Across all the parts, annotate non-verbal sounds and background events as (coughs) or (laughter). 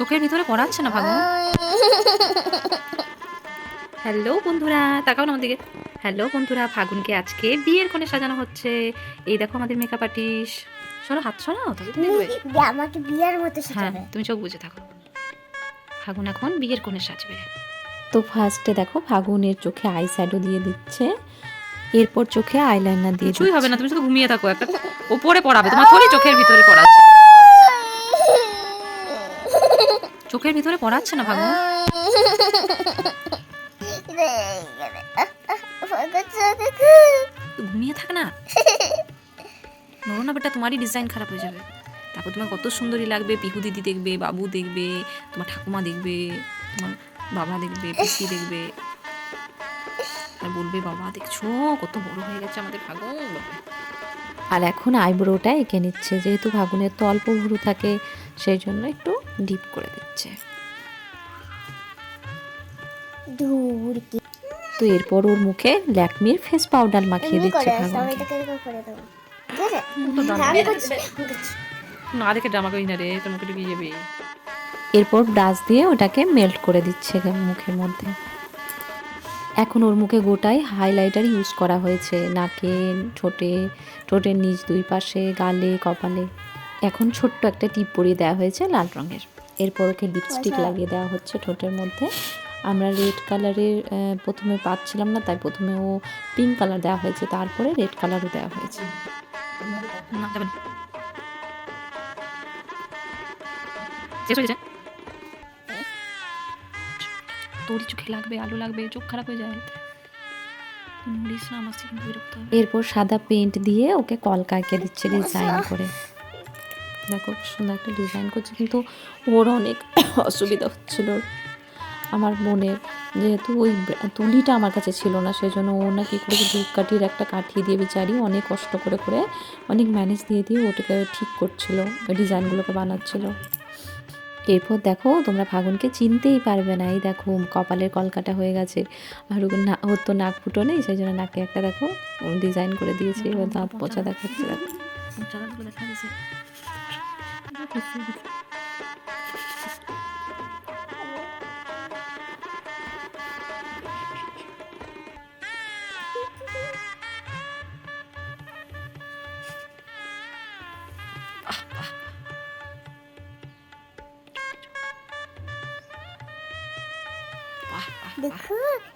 চোখের ভিতরে পড়াচ্ছে না ভাবো হ্যালো বন্ধুরা তাকাও না দিকে হ্যালো বন্ধুরা ফাগুনকে আজকে বিয়ের কোণে সাজানো হচ্ছে। এই দেখো আমাদের মেকআপ আর্টিস্ট সরো হাত সরাও তবে তো দেখবে। আমাকে বিয়ার মতো হ্যাঁ তুমি চোখ বুঝে থাকো। ফাগুন এখন বিয়ের কোণে সাজবে। তো ফার্স্টে দেখো ফাগুনের চোখে আই শ্যাডো দিয়ে দিচ্ছে। এরপর চোখে আইলাইনার দিয়ে কিছুই হবে না তুমি শুধু ঘুমিয়ে থাকো। একটা ওপরে পড়াবে তোমার থোড়ি চোখের ভিতরে পড়াচ্ছে। চোখের ভিতরে পড়াচ্ছে না ভাবো ঘুমিয়ে থাক না। নড়ো না বেটা, তোমারই ডিজাইন খারাপ হয়ে যাবে। তারপর তোমার কত সুন্দরী লাগবে, পিহু দিদি দেখবে, বাবু দেখবে, তোমার ঠাকুমা দেখবে, তোমার বাবা দেখবে, পিসি দেখবে। আর বলবে, বাবা, দেখছ, কত বড় হয়ে গেছে আমাদের ফাগুন আর এখন আইব্রোটা এঁকে নিচ্ছে, যেহেতু ফাগুনের তো অল্প ভুরু থাকে, সেই জন্য একটু ডিপ করে দিচ্ছে। তো এরপর ওর মুখে ল্যাকমির ফেস পাউডার মাখিয়ে দিচ্ছে। না দেখে করি না রে তোর মুখে ঢুকিয়ে যাবে এরপর ব্রাশ দিয়ে ওটাকে মেল্ট করে দিচ্ছে মুখের মধ্যে। এখন ওর মুখে গোটাই হাইলাইটার ইউজ করা হয়েছে নাকে ঠোঁটে ঠোঁটের নিচ দুই পাশে গালে কপালে। এখন ছোট্ট একটা টিপ পরিয়ে দেওয়া হয়েছে লাল রঙের। এরপর ওকে লিপস্টিক আচ্ছা। লাগিয়ে দেওয়া হচ্ছে ঠোঁটের মধ্যে। আমরা রেড কালারের প্রথমে পাচ্ছিলাম না তাই প্রথমে ও পিঙ্ক কালার দেওয়া হয়েছে তারপরে রেড কালারও দেওয়া হয়েছে। যাবে হয়ে তোরই চোখে লাগবে আলো লাগবে চোখ খারাপ হয়ে যায়। হবে। এরপর সাদা পেন্ট দিয়ে ওকে কলকা এঁকে দিচ্ছে ডিজাইন করে। দেখো সুন্দর একটা ডিজাইন করছে, কিন্তু ওর অনেক (coughs) অসুবিধা হচ্ছিল আমার মনের। যেহেতু ওই তুলিটা আমার কাছে ছিল না সেই জন্য ও না কি করে ধূপকাঠির একটা কাঠি দিয়ে বেচারি, অনেক কষ্ট করে করে অনেক ম্যানেজ দিয়ে দিয়ে ওটাকে ঠিক করছিল ডিজাইনগুলোকে বানাচ্ছিল। এরপর দেখো, তোমরা ফাগুনকে চিনতেই পারবে না, এই দেখো, কপালের কলকাটা হয়ে গেছে। আর না, ওর তো নাক ফুটো নেই, সেই জন্য নাকে একটা দেখো ডিজাইন করে দিয়েছে, এবার দাঁত পচা দেখাচ্ছে। দেখো দেখো,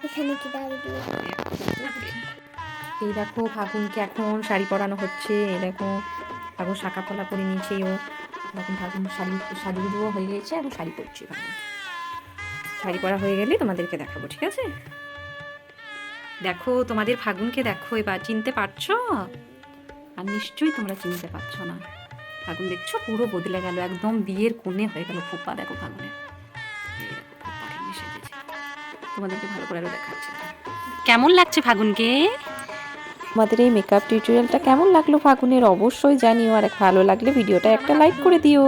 এখানে কি এই দেখো, ফাগুনকে এখন শাড়ি পরানো হচ্ছে। এই দেখো, ফাগুন শাঁকা পলা করে নিয়েছে ও এখন ফাগুন শাড়ি শাড়ি দেওয়া হয়ে গেছে এখন শাড়ি পরছি ফাগুন শাড়ি পরা হয়ে গেলে তোমাদেরকে দেখাবো, ঠিক আছে? দেখো, তোমাদের ফাগুনকে দেখো, এবার চিনতে পারছ? আর নিশ্চয়ই তোমরা চিনতে পারছ না। ফাগুন দেখছ, পুরো বদলে গেল, একদম বিয়ের কোণে হয়ে গেল, ফোপা দেখো সেজেছে। তোমাদেরকে ভালো করে আরও দেখাচ্ছি। কেমন লাগছে ফাগুনকে? আমাদের এই মেকআপ টিউটোরিয়ালটা কেমন লাগল ফাগুনের অবশ্যই জানিও, আর ভালো লাগলে ভিডিওটা একটা লাইক করে দিও।